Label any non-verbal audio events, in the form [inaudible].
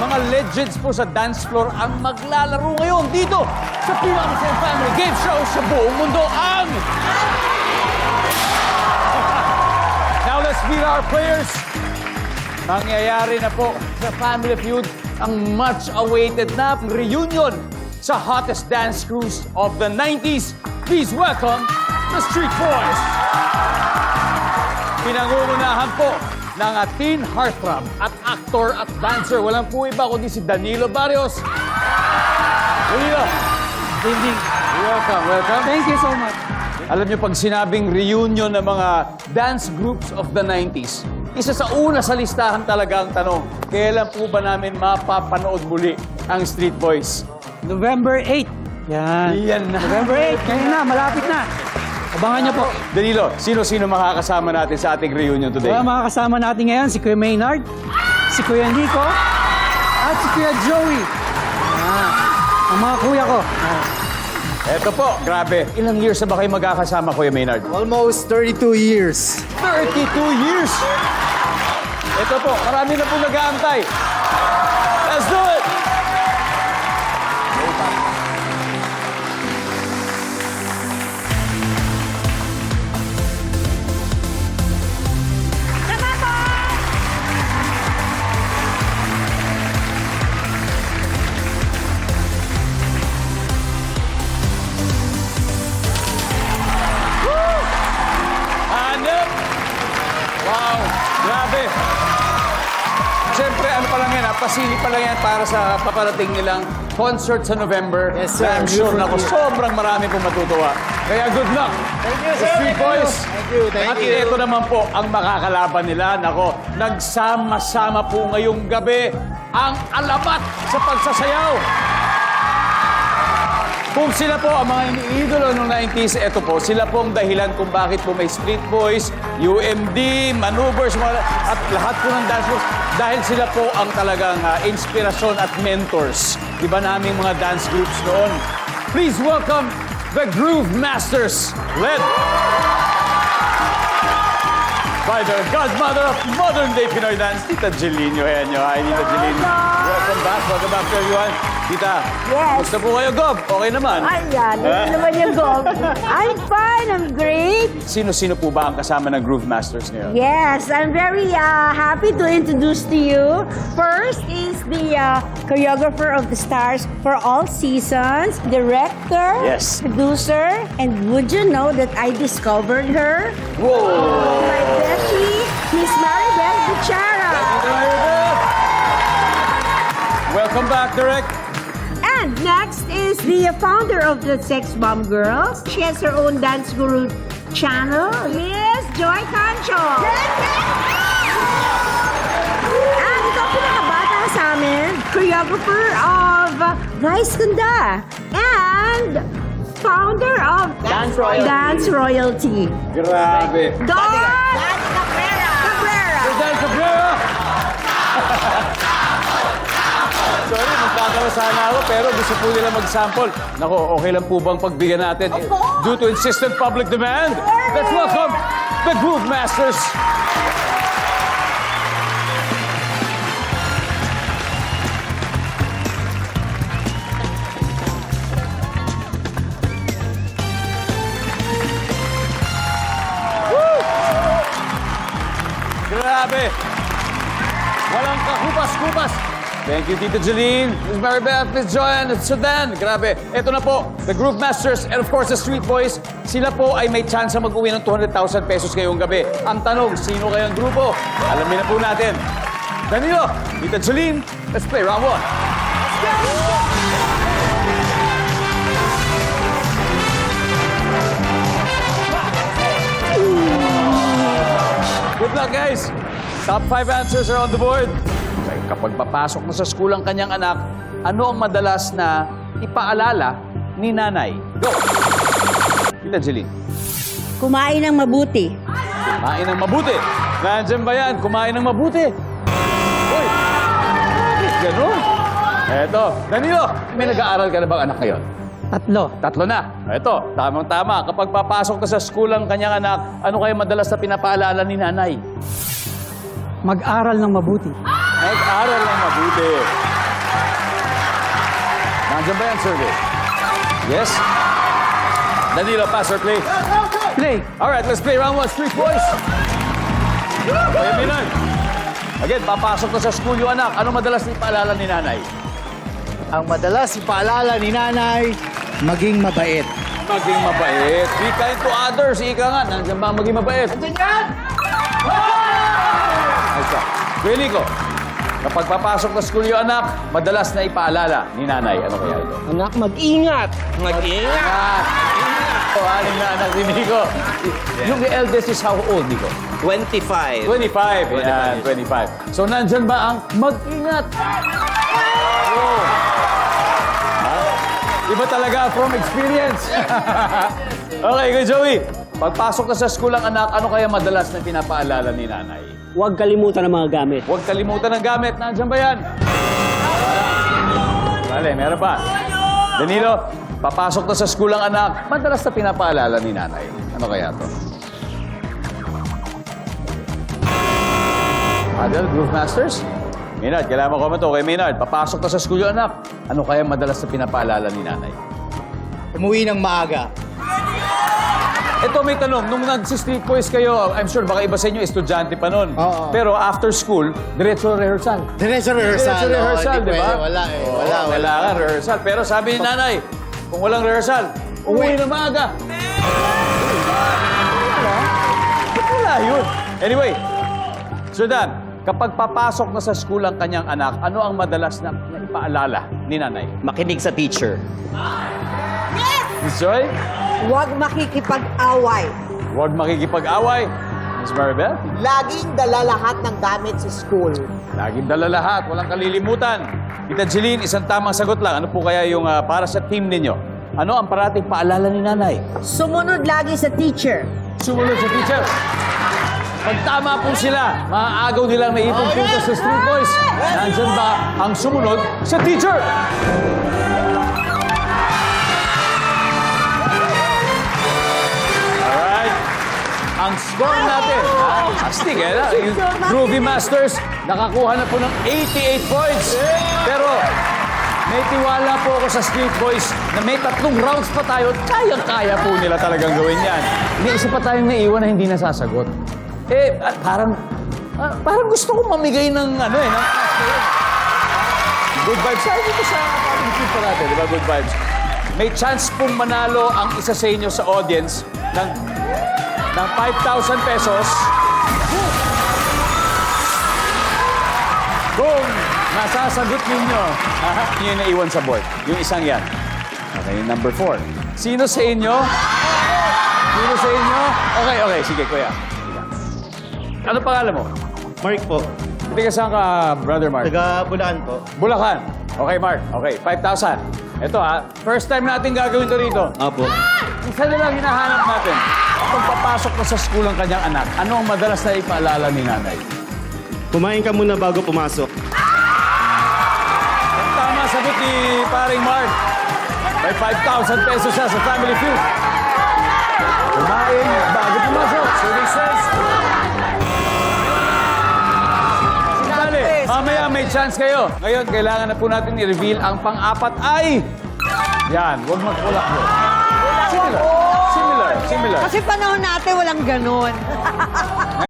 mga legends po sa dance floor ang maglalaro ngayon dito sa pinakamasayang family game show sa buong mundo ang... [laughs] Now let's meet our players. Mangyayari na po sa Family Feud ang much-awaited na reunion sa hottest dance crews of the 90s. Please welcome the Street Boys. Pinangungunahan po ng teen heartthrob at actor at dancer. Walang po iba kundi si Danilo Barrios. Danilo, Evening. welcome, welcome. Thank you so much. Alam niyo, pag sinabing reunion ng mga dance groups of the 90s, isa sa una sa listahan talaga ang tanong, kailan po ba namin mapapanood muli ang Street Boys? November 8. Yan. Yan na. November 8. Ngayon na, malapit na. Abangan niyo po. Danilo, sino-sino makakasama natin sa ating reunion today? Kaya mga kasama natin ngayon, si Kuya Maynard, si Kuya Nico, at si Kuya Joey. Yan. Ang mga kuya ko. Yan. Eto po, grabe. Ilang years na ba kayo magkakasama, Kuya Maynard? Almost 32 years. 32 years! Ito po, marami na po nag-aantay. Let's do it! Siyempre, ano pa lang yan, ah, pasili pa lang yan para sa paparating nilang concert sa November. Yes, sir. Na I'm sure na Beautiful. sobrang marami pong matutuwa. Kaya good luck! Thank you, The Street Boys! Thank you, thank At you. ito naman po ang makakalaban nila. Nako, nagsama-sama po ngayong gabi ang alamat sa pagsasayaw. Kung sila po ang mga iniidolo noong 90s, eto po, sila po ang dahilan kung bakit po may Street Boys, UMD, Maneuvers, at lahat po ng dance groups. Dahil sila po ang talagang ah, inspirasyon at mentors. Di ba naming mga dance groups noon? Please welcome the Groove Masters, led by the godmother of modern day Pinoy dance, Tita Jeline Eugenio. Hi, Tita Jeline. Welcome back. Welcome back to everyone. Tita, Yes. gusto po kayo, Gob? Okay naman. Ayan, ano naman yung go? I'm fine, I'm great. Sino-sino po ba ang kasama ng Groove Masters ngayon? Yes, I'm very uh, happy to introduce to you. First is the uh, choreographer of the stars for all seasons, director, Yes. producer, and would you know that I discovered her? Whoa! My bestie, Miss Maribel Bichara. Welcome back, Derek. And next is the founder of the Sex Bomb Girls. She has her own dance guru channel, Miss Joy Concho. And ito ang pinakabata sa amin, choreographer of uh, Vice Ganda. And founder of Dance Royalty. Dance Royalty. Grabe. Sana ako, pero gusto po nila mag-sample. Nako, okay lang po bang pagbigyan natin? Due to insistent public demand, let's welcome the Groove Masters. Thank you, Tita Jeline, Ms. Maribel, Ms. Joanne, at Sudan. Grabe. Ito na po, the Groove Masters and of course the Street Boys. Sila po ay may chance na mag-uwi ng 200,000 pesos ngayong gabi. Ang tanong, sino kayang grupo? Alamin na po natin. Danilo, Tita Jeline, let's play round one. Good luck, guys! Top five answers are on the board. Kapag papasok na sa school ang kanyang anak, ano ang madalas na ipaalala ni nanay? Go! Tita Jeline. Kumain ng mabuti. Kumain ng mabuti. Nandiyan ba yan? Kumain ng mabuti. Uy! Bakit ganun? Eto, Danilo, may nag-aaral ka na bang anak ngayon? Tatlo. Tatlo na. Ito, tamang-tama. Kapag papasok na sa school ang kanyang anak, ano kaya madalas na pinapaalala ni nanay? Mag-aral ng mabuti. Mag-aral ng mabuti. Nandiyan ba yan, survey? Yes? Danilo, pass or play? Play. All right, let's play round one. Street Boys. Kuya Minan. Again, papasok na sa school yung anak. Ano madalas ni paalala ni nanay? Ang madalas ipaalala ni nanay, maging mabait. Maging mabait. Be kind to others. Ika nga, nandiyan ba ang maging mabait? Nandiyan yan! Ay, siya. Kuya Nico, kapag papasok na school yung anak, madalas na ipaalala ni nanay. Ano kaya ito? Anak, mag-ingat. Mag-ingat. Oh, aning na anak ni Nico. Yung eldest is how old, Nico? 25. 25. Yan, 25. So, nandyan ba ang mag-ingat? Oh. Iba talaga from experience. [laughs] okay, kay Joey. Pagpasok na sa school ang anak, ano kaya madalas na pinapaalala ni nanay? Huwag kalimutan ang mga gamit. Huwag kalimutan ng gamit. Nandyan ba yan? Vale, meron pa. Danilo, papasok na sa school ang anak, madalas na pinapaalala ni nanay. Ano kaya to? Adel, Groove Masters? Maynard, kailangan mo comment to kay Maynard. Papasok na sa school yung anak. Ano kaya madalas na pinapaalala ni nanay? Umuwi ng maaga. Ito may tanong, nung nag-street boys kayo, I'm sure baka iba sa inyo, estudyante pa nun. Oo. Pero after school, diretso rehearsal. Diretso rehearsal. Diretso rehearsal, Oo, di ba? pwede. Wala eh. Wala, wala. Kailangan rehearsal. Pero sabi ni nanay, kung walang rehearsal, umuwi na maaga. Wala. Ba't wala yun? Anyway, Sir Dan, kapag papasok na sa school ang kanyang anak, ano ang madalas na, na ipaalala ni nanay? Makinig sa teacher. Miss Joy, Huwag makikipag-away. huwag makikipag-away. Miss Maribel, Laging dala lahat ng gamit sa school. laging dala lahat, walang kalilimutan. Tita Jeline, isang tamang sagot lang. Ano po kaya yung ah, para sa team ninyo? Ano ang parating paalala ni nanay? Sumunod lagi sa teacher. Sumunod sa teacher. Pag tama po sila, maaagaw nilang naipong puntos sa Street Boys. Nandyan ba ang sumunod sa teacher? Ang score natin, ha? Astig, eh? na? Yung Groovy Masters, nakakuha na po ng 88 points. Pero, may tiwala po ako sa Street Boys na may tatlong rounds pa tayo, kayang-kaya po nila talagang gawin yan. May isa pa tayong naiwan na hindi nasasagot. Eh, at parang, ah, parang gusto ko mamigay ng ano eh, ng Good vibes. Sabi dito sa parang pa natin, di ba? Good vibes. May chance pong manalo ang isa sa inyo sa audience ng, ng 5,000 pesos. Kung nasasagot ninyo, aha, yun yung naiwan sa board. Yung isang yan. Okay, number four. Sino sa inyo? Sino sa inyo? Okay, okay. Sige, kuya. Ano pangalan mo? Mark po. Hindi ka saan ka, Brother Mark? Taga Bulaan po. Bulacan. Okay, Mark. Okay, 5,000. Ito ha, first time natin gagawin to rito. Apo. Isa na lang hinahanap natin. Kung papasok na sa school ang kanyang anak, ano ang madalas na ipaalala ni nanay? Kumain ka muna bago pumasok. Ang tama sagot ni paring Mark. May 5,000 pesos siya sa family feud. Kumain bago pumasok. So this says... Dali, mamaya may chance kayo. Ngayon, kailangan na po natin i-reveal ang pang-apat ay... Yan, huwag magkulak yun. Similar. Similar. Similar. Kasi panahon natin walang ganon. [laughs]